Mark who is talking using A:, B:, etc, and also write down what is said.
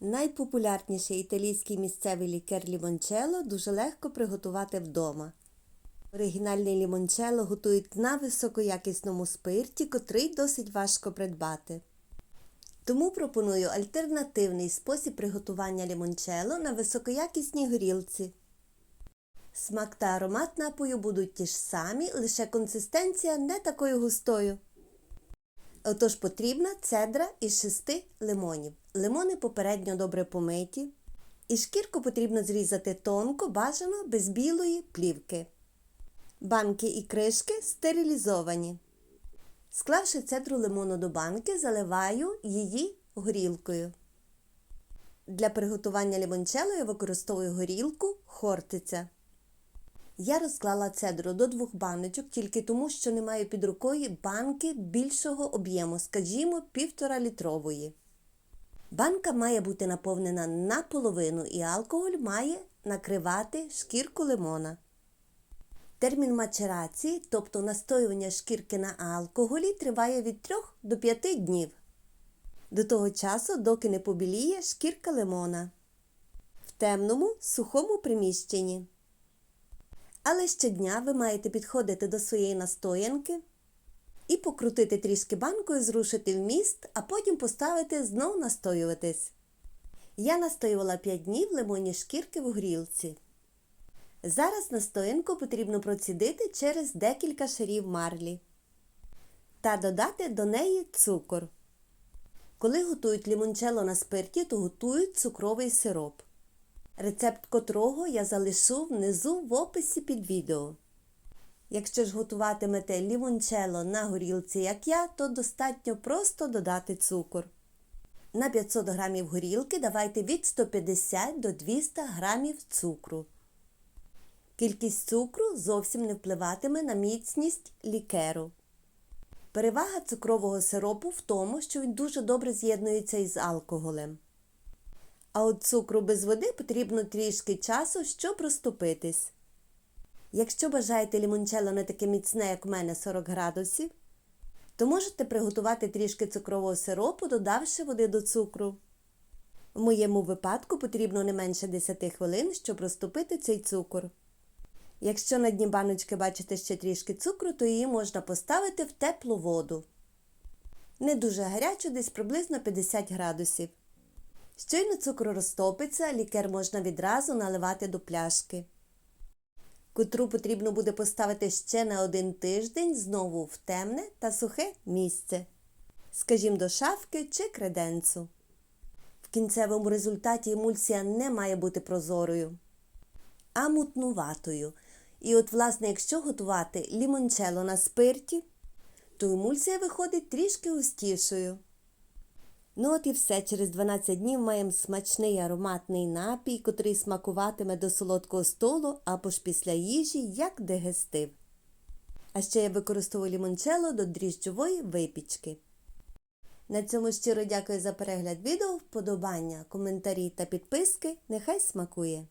A: Найпопулярніший італійський місцевий лікер лімончелло дуже легко приготувати вдома. Оригінальний лімончелло готують на високоякісному спирті, котрий досить важко придбати. Тому пропоную альтернативний спосіб приготування лімончелло на високоякісній горілці. Смак та аромат напою будуть ті ж самі, лише консистенція не такою густою. Отож потрібна цедра із шести лимонів. Лимони попередньо добре помиті. І шкірку потрібно зрізати тонко, бажано без білої плівки. Банки і кришки стерилізовані. Склавши цедру лимону до банки, заливаю її горілкою. Для приготування лімончелло я використовую горілку хортиця. Я розклала цедру до двох баночок тільки тому, що не маю під рукою банки більшого об'єму, скажімо, півтора літрової. Банка має бути наповнена наполовину і алкоголь має накривати шкірку лимона. Термін мачерації, тобто настоювання шкірки на алкоголі, триває від 3 до 5 днів. До того часу, доки не побіліє шкірка лимона. В темному, сухому приміщенні. Але щодня ви маєте підходити до своєї настоянки і покрутити трішки банкою, зрушити вміст, а потім поставити знов настоюватись. Я настоювала 5 днів лимонні шкірки в грілці. Зараз настоянку потрібно процідити через декілька шарів марлі та додати до неї цукор. Коли готують лімончелло на спирті, то готують цукровий сироп рецепт котрого я залишу внизу в описі під відео. Якщо ж готуватимете лімончелло на горілці, як я, то достатньо просто додати цукор. На 500 г горілки давайте від 150 до 200 г цукру. Кількість цукру зовсім не впливатиме на міцність лікеру. Перевага цукрового сиропу в тому, що він дуже добре з'єднується із алкоголем. А от цукру без води потрібно трішки часу, щоб розтопитись. Якщо бажаєте лімончелло не таке міцне, як у мене 40 градусів, то можете приготувати трішки цукрового сиропу, додавши води до цукру. В моєму випадку потрібно не менше 10 хвилин, щоб розтопити цей цукор. Якщо на дні баночки бачите ще трішки цукру, то її можна поставити в теплу воду. Не дуже гарячу, десь приблизно 50 градусів. Щойно цукру розтопиться, лікер можна відразу наливати до пляшки. Котру потрібно буде поставити ще на один тиждень знову в темне та сухе місце, скажімо, до шафки чи креденцу. В кінцевому результаті емульсія не має бути прозорою, а мутнуватою. І от, власне, якщо готувати лімончело на спирті, то емульсія виходить трішки густішою. Ну от і все, через 12 днів маємо смачний ароматний напій, котрий смакуватиме до солодкого столу або ж після їжі, як дегестив. А ще я використовую лімончело до дріжджової випічки. На цьому щиро дякую за перегляд відео, вподобання, коментарі та підписки. Нехай смакує!